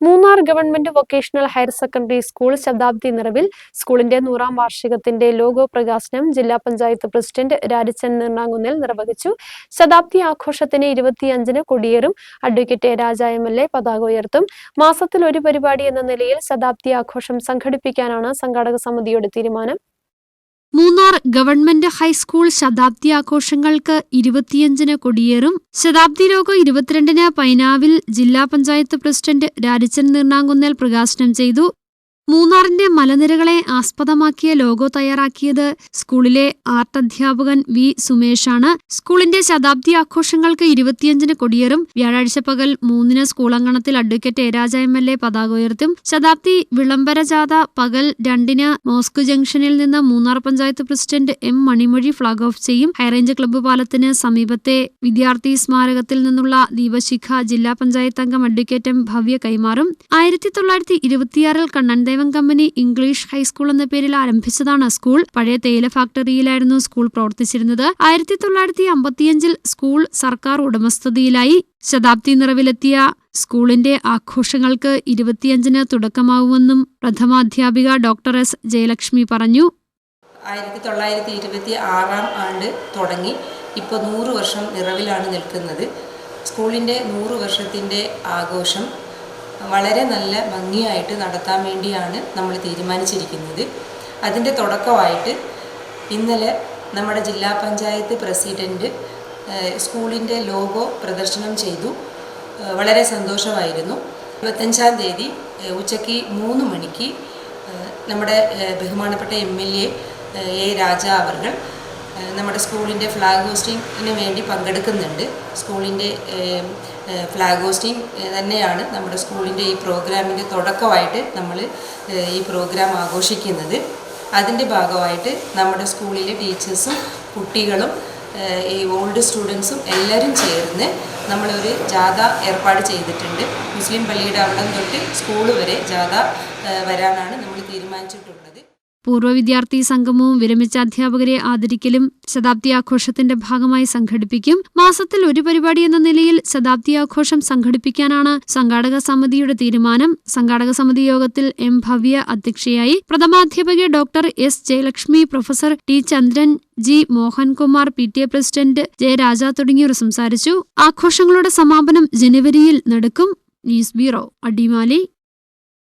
Munnar government vocational higher secondary school ശതാബ്ദി നിറവിൽ സ്കൂളിന്റെ നൂറാം വാർഷികത്തിന്റെ ലോഗോ പ്രകാശനം ജില്ലാ പഞ്ചായത്ത് പ്രസിഡന്റ് രാജച്ചൻ നിർണാങ്കുന്നിൽ നിർവഹിച്ചു. ശതാബ്ദി ആഘോഷത്തിന് ഇരുപത്തിയഞ്ചിന് കൊടിയേറും. Advocate Raja M L A പതാക ഉയർത്തും. മാസത്തിൽ ഒരു പരിപാടി എന്ന നിലയിൽ ശതാബ്ദി ആഘോഷം സംഘടിപ്പിക്കാനാണ് സംഘാടക സമിതിയുടെ തീരുമാനം. മൂന്നാർ ഗവൺമെന്റ് ഹൈസ്കൂൾ ശതാബ്ദി ആഘോഷങ്ങൾക്ക് ഇരുപത്തിയഞ്ചിന് കൊടിയേറും. ശതാബ്ദി ലോഗോ ഇരുപത്തിരണ്ടിന് പൈനാവിൽ ജില്ലാ പഞ്ചായത്ത് പ്രസിഡന്റ് രാജച്ചൻ നിർണാങ്കുന്നേൽ പ്രകാശനം ചെയ്തു. മൂന്നാറിന്റെ മലനിരകളെ ആസ്പദമാക്കിയ ലോഗോ തയ്യാറാക്കിയത് സ്കൂളിലെ ആർട്ട് അധ്യാപകൻ വി സുമേഷാണ്. സ്കൂളിന്റെ ശതാബ്ദി ആഘോഷങ്ങൾക്ക് ഇരുപത്തിയഞ്ചിന് കൊടിയേറും വ്യാഴാഴ്ച പകൽ മൂന്നിന് സ്കൂളങ്കണത്തിൽ അഡ്വക്കേറ്റ് എരാജ എം എൽ എ പതാക ഉയർത്തും. ശതാബ്ദി വിളംബര ജാഥ പകൽ രണ്ടിന് മോസ്ക് ജംഗ്ഷനിൽ നിന്ന് Munnar panchayat president M Manimozhi flag off ചെയ്യും. ഹൈറേഞ്ച് ക്ലബ്ബ് പാലത്തിന് സമീപത്തെ വിദ്യാർത്ഥി സ്മാരകത്തിൽ നിന്നുള്ള ദീപശിഖ ജില്ലാ പഞ്ചായത്ത് അംഗം അഡ്വക്കേറ്റ് എം ഭവ്യ കൈമാറും. ആയിരത്തി തൊള്ളായിരത്തി ഇരുപത്തിയാറിൽ കണ്ണൻദേവൻ കമ്പനി ഇംഗ്ലീഷ് ഹൈസ്കൂൾ എന്ന പേരിൽ ആരംഭിച്ചതാണ് സ്കൂൾ. പഴയ തേയില ഫാക്ടറിയിലായിരുന്നു സ്കൂൾ പ്രവർത്തിച്ചിരുന്നത്. ആയിരത്തി തൊള്ളായിരത്തി അമ്പത്തിയഞ്ചിൽ സ്കൂൾ സർക്കാർ ഉടമസ്ഥതയിലായി. ശതാബ്ദി നിറവിലെത്തിയ സ്കൂളിന്റെ ആഘോഷങ്ങൾക്ക് ഇരുപത്തിയഞ്ചിന് തുടക്കമാവുമെന്നും പ്രഥമാധ്യാപിക ഡോക്ടർ എസ്. ജയലക്ഷ്മി പറഞ്ഞു. ആയിരത്തി തൊള്ളായിരത്തി ഇരുപത്തി ആറാം ആണ്ട് തുടങ്ങി. ഇപ്പോൾ നൂറ് വർഷം നിറവിലാണ് നിൽക്കുന്നത്. സ്കൂളിന്റെ നൂറ് വർഷത്തിന്റെ ആഘോഷം വളരെ നല്ല ഭംഗിയായിട്ട് നടത്താൻ വേണ്ടിയാണ് നമ്മൾ തീരുമാനിച്ചിരിക്കുന്നത്. അതിന്റെ തുടക്കമായിട്ട് ഇന്നലെ നമ്മുടെ ജില്ലാ പഞ്ചായത്ത് പ്രസിഡന്റ് സ്കൂളിന്റെ ലോഗോ പ്രദർശനം ചെയ്തു. വളരെ സന്തോഷമായിരുന്നു. ഇരുപത്തഞ്ചാം തീയതി ഉച്ചയ്ക്ക് മൂന്ന് മണിക്ക് നമ്മുടെ ബഹുമാനപ്പെട്ട എം എൽ എ രാജ ഏഹ് നമ്മുടെ സ്കൂളിന്റെ ഫ്ലാഗ് ഹോസ്റ്റിങ്ങിന് വേണ്ടി പങ്കെടുക്കുന്നുണ്ട്. സ്കൂളിന്റെ ഫ്ലാഗ് ഹോസ്റ്റിംഗ് തന്നെയാണ് നമ്മുടെ സ്കൂളിന്റെ ഈ പ്രോഗ്രാമിന്റെ തുടക്കമായിട്ട് നമ്മൾ ഈ പ്രോഗ്രാം ആഘോഷിക്കുന്നത്. അതിന്റെ ഭാഗമായിട്ട് നമ്മുടെ സ്കൂളിലെ ടീച്ചേഴ്സും കുട്ടികളും ഈ ഓൾഡ് സ്റ്റുഡൻസും എല്ലാവരും ചേർന്ന് നമ്മളൊരു ജാഥ ഏർപ്പാട് ചെയ്തിട്ടുണ്ട്. മുസ്ലിം പള്ളിയുടെ അവിടം തൊട്ട് സ്കൂൾ വരെ ജാഥ വരാനാണ് നമ്മൾ തീരുമാനിച്ചിട്ടുള്ളത്. പൂർവ വിദ്യാർത്ഥി സംഗമവും വിരമിച്ച അധ്യാപകരെ ആദരിക്കലും ശതാബ്ദി ആഘോഷത്തിന്റെ ഭാഗമായി സംഘടിപ്പിക്കും. മാസത്തിൽ ഒരു പരിപാടി എന്ന നിലയിൽ ശതാബ്ദി ആഘോഷം സംഘടിപ്പിക്കാനാണ് സംഘാടക സമിതിയുടെ തീരുമാനം. സംഘാടക സമിതി യോഗത്തിൽ എം ഭവ്യ അധ്യക്ഷയായി പ്രഥമാധ്യാപക doctor S Jayalakshmi professor T Chandran G Mohankumar P T A president Jayaraja തുടങ്ങിയവർ സംസാരിച്ചു. ആഘോഷങ്ങളുടെ സമാപനം ജനുവരിയിൽ നടക്കും. News bureau Adimali.